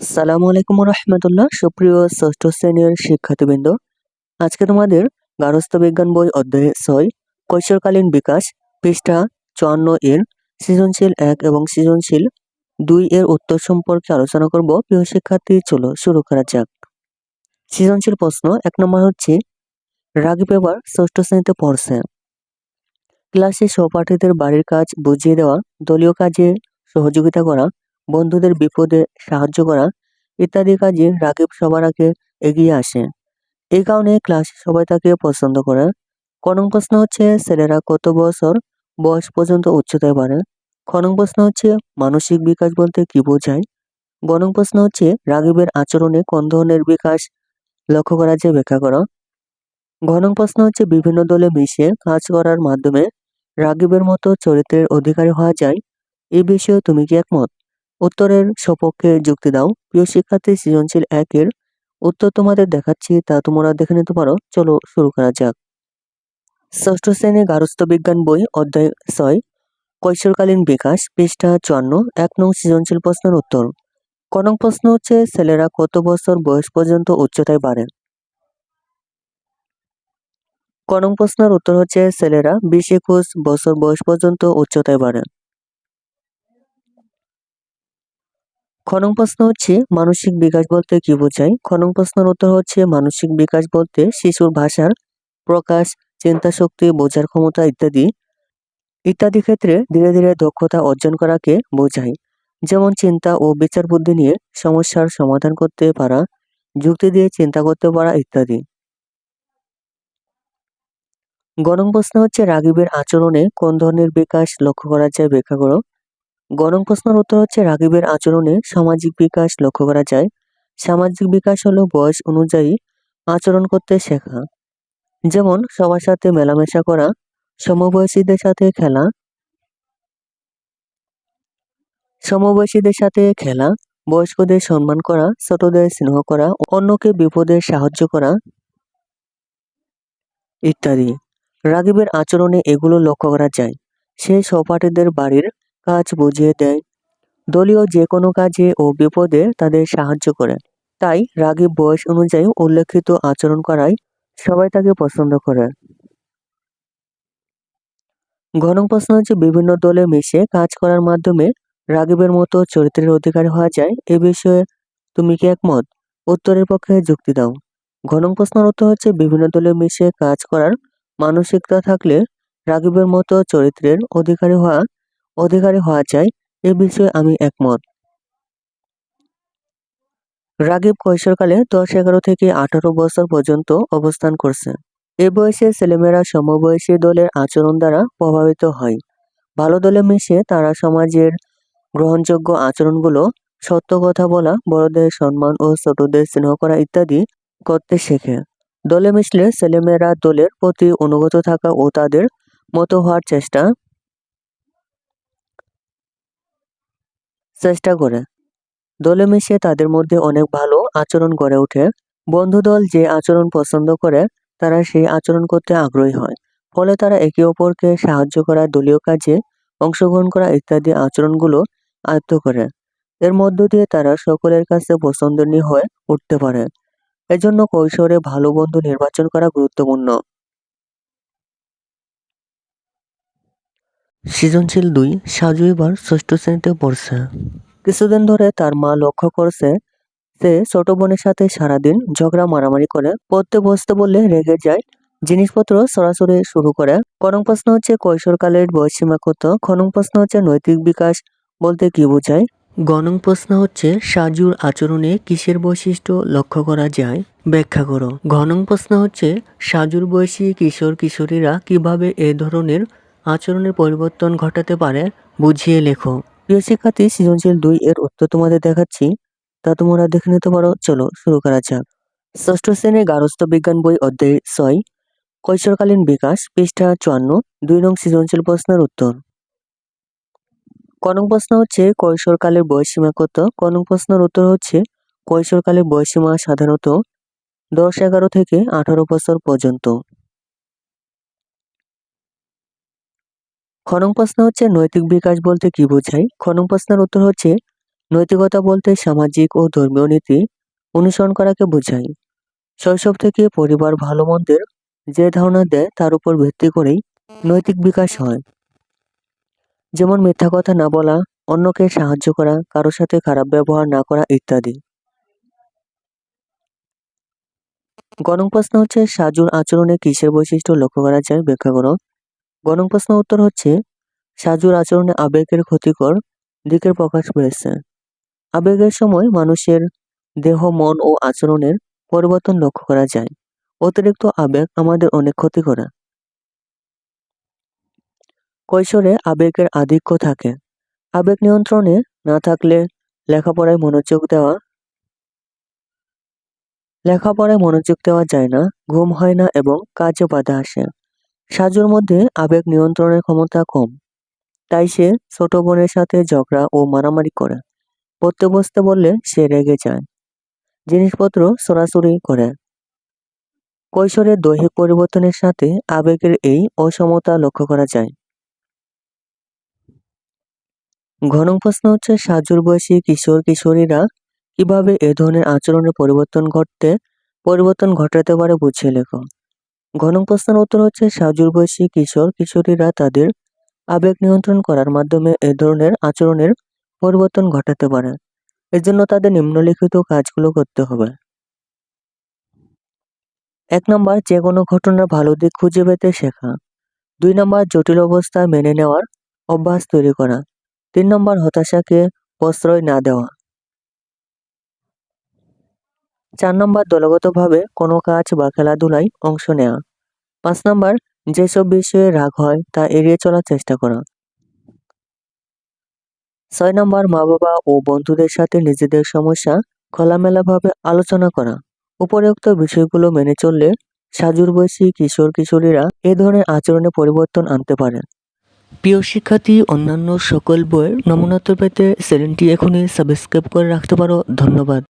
সালামু আলাইকুম রহমতুল্লাহ সুপ্রিয় ষষ্ঠ শ্রেণির শিক্ষার্থীবৃন্দ। আজকে তোমাদের গার্হস্থ্য বিজ্ঞান বই অধ্যায় ছয়, কৈশোরকালীন বিকাশ, পৃষ্ঠা চুয়ান্ন এর সৃজনশীল এক এবং সৃজনশীল দুই এর উত্তর সম্পর্কে আলোচনা করব। প্রিয় শিক্ষার্থী, চলো শুরু করা যাক। সৃজনশীল প্রশ্ন এক নম্বর হচ্ছে রাগিব এবার ষষ্ঠ শ্রেণীতে পড়ছে। ক্লাসে সহপাঠীদের বাড়ির কাজ বুঝিয়ে দেওয়া, দলীয় কাজে সহযোগিতা করা বন্ধুদের বিপদে সাহায্য করা ইত্যাদি কাজে রাকিব সবার আগে এগিয়ে আসে। এই কারণে ক্লাসে সবাই তাকে পছন্দ করে। কনং প্রশ্ন হচ্ছে, ছেলেরা কত বছর বয়স পর্যন্ত উচ্চতায় বাড়ে খনং প্রশ্ন হচ্ছে, মানসিক বিকাশ বলতে কি বোঝায়? গণং প্রশ্ন হচ্ছে, রাগিবের আচরণে কোন ধরনের বিকাশ লক্ষ্য করা যায় ব্যাখ্যা করা। ঘনং প্রশ্ন হচ্ছে, বিভিন্ন দলে মিশে কাজ করার মাধ্যমে রাগিবের মতো চরিত্রের অধিকারী হওয়া যায়। এই বিষয়ে তুমি কি একমত? উত্তরের সপক্ষে যুক্তি দাও। প্রিয় শিক্ষার্থী, সৃজনশীল একের উত্তর তোমাদের দেখাচ্ছি, তা তোমরা দেখে নিতে পারো। চলো শুরু করা যাক। ষষ্ঠ শ্রেণি গার্হস্থ্য বিজ্ঞান বই, অধ্যায় ছয়, কৈশোরকালীন বিকাশ, পৃষ্ঠা চুয়ান্ন, এক নং সৃজনশীল প্রশ্নের উত্তর। কনক প্রশ্ন হচ্ছে, ছেলেরা কত বছর বয়স পর্যন্ত উচ্চতায় বাড়ে? কনক প্রশ্নের উত্তর হচ্ছে, ছেলেরা বিশ একুশ বছর বয়স পর্যন্ত উচ্চতায় বাড়ে। খনং প্রশ্ন হচ্ছে, মানসিক বিকাশ বলতে কি বোঝায়? খনং প্রশ্নের উত্তর হচ্ছে, মানসিক বিকাশ বলতে শিশুর ভাষার প্রকাশ, চিন্তা শক্তি, বোঝার ক্ষমতা ইত্যাদি। ইত্যাদি ক্ষেত্রে ধীরে ধীরে দক্ষতা অর্জন করাকে বোঝায়। যেমন চিন্তা ও বিচার বুদ্ধি নিয়ে সমস্যার সমাধান করতে পারা, যুক্তি দিয়ে চিন্তা করতে পারা ইত্যাদি। গণং প্রশ্ন হচ্ছে, রাগিবের আচরণে কোন ধরনের বিকাশ লক্ষ্য করা যায় ব্যাখ্যা করো। গণং প্রশ্নের উত্তর হচ্ছে রাগিবের আচরণে সামাজিক বিকাশ লক্ষ্য করা যায়। সামাজিক বিকাশ হলো বয়স অনুযায়ী আচরণ করতে শেখা। যেমন, সবার সাথে মেলামেশা করা, সমবয়সীদের সাথে খেলা, সমবয়সীদের সাথে খেলা, বয়স্কদের সম্মান করা, ছোটদের স্নেহ করা, অন্যকে বিপদে সাহায্য করা ইত্যাদি। রাগিবের আচরণে এগুলো লক্ষ্য করা যায়। সে সহপাঠীদের বাড়ির কাজ বুঝিয়ে দেয়। দলীয় যে কোনো কাজে ও বিপদে তাদের সাহায্য করে। তাই রাগিব বয়স অনুযায়ী উল্লেখিত আচরণ করায় সবাই তাকে পছন্দ করে। ঘন প্রশ্ন হচ্ছে, বিভিন্ন দলে মিশে কাজ করার মাধ্যমে রাগিবের মতো চরিত্রের অধিকারী হওয়া যায়? এ বিষয়ে তুমি কি একমত? উত্তরের পক্ষে যুক্তি দাও। ঘন প্রশ্নের উত্তর হচ্ছে, বিভিন্ন দলে মিশে কাজ করার মানসিকতা থাকলে রাগিবের মতো চরিত্রের অধিকারী হওয়া অধিকারী হওয়া চাই, এ বিষয়ে আমি একমত। রাগিব কৈশোরকালে দশ এগারো থেকে আঠারো বছর পর্যন্ত অবস্থান করছে এ বয়সে ছেলেমেয়েরা সমবয়সী দলের আচরণ দ্বারা প্রভাবিত হয়। ভালো দলে মিশে তারা সমাজের গ্রহণযোগ্য আচরণগুলো, সত্য কথা বলা, বড়দের সম্মান ও ছোটদের স্নেহ করা ইত্যাদি করতে শেখে। দলে মিশলে ছেলেমেয়েরা দলের প্রতি অনুগত থাকা ও তাদের মতো হওয়ার চেষ্টা চেষ্টা করে। দলে মিশে তাদের মধ্যে অনেক ভালো আচরণ গড়ে ওঠে। বন্ধু দল যে আচরণ পছন্দ করে, তারা সেই আচরণ করতে আগ্রহী হয়। ফলে তারা একে অপরকে সাহায্য করা, দলীয় কাজে অংশগ্রহণ করা ইত্যাদি আচরণগুলো আয়ত্ত করে। এর মধ্য দিয়ে তারা সকলের কাছে পছন্দনীয় হয়ে উঠতে পারে। এজন্য কৈশোরে ভালো বন্ধু নির্বাচন করা গুরুত্বপূর্ণ। সৃজনশীল দুই সাজু এবার ষষ্ঠ শ্রেণীতে পড়ছে। কিছুদিন ধরে তার মা লক্ষ্য করছে সে ছোট বোনের সাথে সারাদিন ঝগড়া মারামারি করে, পড়তে বসতে বললে রেগে যায়, জিনিসপত্র সরাসরি শুরু করে। করং প্রশ্ন হচ্ছে কৈশোরকালের বয়সীমা কত? খনং প্রশ্ন হচ্ছে, নৈতিক বিকাশ বলতে কি বোঝায়? গণং প্রশ্ন হচ্ছে, সাজুর আচরণে কিসের বৈশিষ্ট্য লক্ষ্য করা যায়? ব্যাখ্যা করো। ঘনং প্রশ্ন হচ্ছে, সাজুর বয়সী কিশোর কিশোরীরা কীভাবে এ ধরনের আচরণের পরিবর্তন ঘটাতে পারে, বুঝিয়ে লেখো। প্রিয় শিক্ষার্থী, সৃজনশীল দুই এর উত্তর তোমাদের দেখাচ্ছি। তা তোমরা দেখে নিতে পারো। চলো শুরু করা যাক। ষষ্ঠ শ্রেণির গার্হস্থ্য বিজ্ঞান বই অধ্যায় ছয়, কৈশোরকালীন বিকাশ, পৃষ্ঠা চুয়ান্ন, দুই নং সৃজনশীল প্রশ্নের উত্তর। কনক প্রশ্ন হচ্ছে, কৈশোরকালের বয়সীমা কত? কনক প্রশ্নের উত্তর হচ্ছে, কৈশোরকালের বয়সীমা সাধারণত দশ এগারো থেকে আঠারো বছর পর্যন্ত। খনং প্রশ্ন হচ্ছে নৈতিক বিকাশ বলতে কি বোঝায়? খনং প্রশ্নের উত্তর হচ্ছে, নৈতিকতা বলতে সামাজিক ও ধর্মীয় নীতি অনুসরণ করাকে বোঝায়। শৈশব থেকে পরিবার ভালো মন্দের যে ধারণা দেয় তার উপর ভিত্তি করেই নৈতিক বিকাশ হয়। যেমন মিথ্যা কথা না বলা, অন্যকে সাহায্য করা কারোর সাথে খারাপ ব্যবহার না করা ইত্যাদি। গণং প্রশ্ন হচ্ছে, সাজুর আচরণে কিসের বৈশিষ্ট্য লক্ষ্য করা যায়? ব্যাখ্যা করো। গণং প্রশ্ন উত্তর হচ্ছে, সাজুর আচরণে আবেগের ক্ষতিকর দিকের প্রকাশ পেয়েছে। আবেগের সময় মানুষের দেহ, মন ও আচরণের পরিবর্তন লক্ষ্য করা যায়। অতিরিক্ত আবেগ আমাদের অনেক ক্ষতি করে। কৈশোরে আবেগের আধিক্য থাকে। আবেগ নিয়ন্ত্রণে না থাকলে লেখাপড়ায় মনোযোগ দেওয়া, লেখাপড়ায় মনোযোগ দেওয়া যায় না, ঘুম হয় না এবং কাজে বাধা আসে। সাজুর মধ্যে আবেগ নিয়ন্ত্রণের ক্ষমতা কম, তাই সে ছোট বোনের সাথে ঝগড়া ও মারামারি করে। পড়তে বসতে বললে সে রেগে যায়। জিনিসপত্র সরাসরি করে। কৈশোরের দৈহিক পরিবর্তনের সাথে আবেগের এই অসমতা লক্ষ্য করা যায়। ঘন প্রশ্ন হচ্ছে, সাজুর বয়সী কিশোর কিশোরীরা কীভাবে এ ধরনের আচরণের পরিবর্তন ঘটতে, পরিবর্তন ঘটাতে পারে বুঝিয়ে লেখো। ঘন প্রশ্নের উত্তর হচ্ছে সাজুর বয়সী কিশোর কিশোরীরা তাদের আবেগ নিয়ন্ত্রণ করার মাধ্যমে এ ধরনের আচরণের পরিবর্তন ঘটাতে পারে। এজন্য তাদের নিম্নলিখিত কাজগুলো করতে হবে। এক নম্বর যে কোনো ঘটনার ভালো দিক খুঁজে পেতে শেখা। দুই নম্বর, জটিল অবস্থা মেনে নেওয়ার অভ্যাস তৈরি করা। তিন নম্বর, হতাশাকে প্রশ্রয় না দেওয়া। চার নম্বর দলগতভাবে কোনো কাজ বা খেলাধুলায় অংশ নেওয়া পাঁচ নম্বর, যেসব বিষয়ে রাগ হয় তা এড়িয়ে চলার চেষ্টা করা। ছয় নম্বর মা বাবা ও বন্ধুদের সাথে নিজেদের সমস্যা খোলামেলাভাবে আলোচনা করা। উপরোক্ত বিষয়গুলো মেনে চললে সাজুর বয়সী কিশোর কিশোরীরা এ ধরনের আচরণে পরিবর্তন আনতে পারে। প্রিয় শিক্ষার্থী, অন্যান্য সকল বইয়ের নমুনাত্ব পেতে চ্যানেলটি এখনই সাবস্ক্রাইব করে রাখতে পারো। ধন্যবাদ।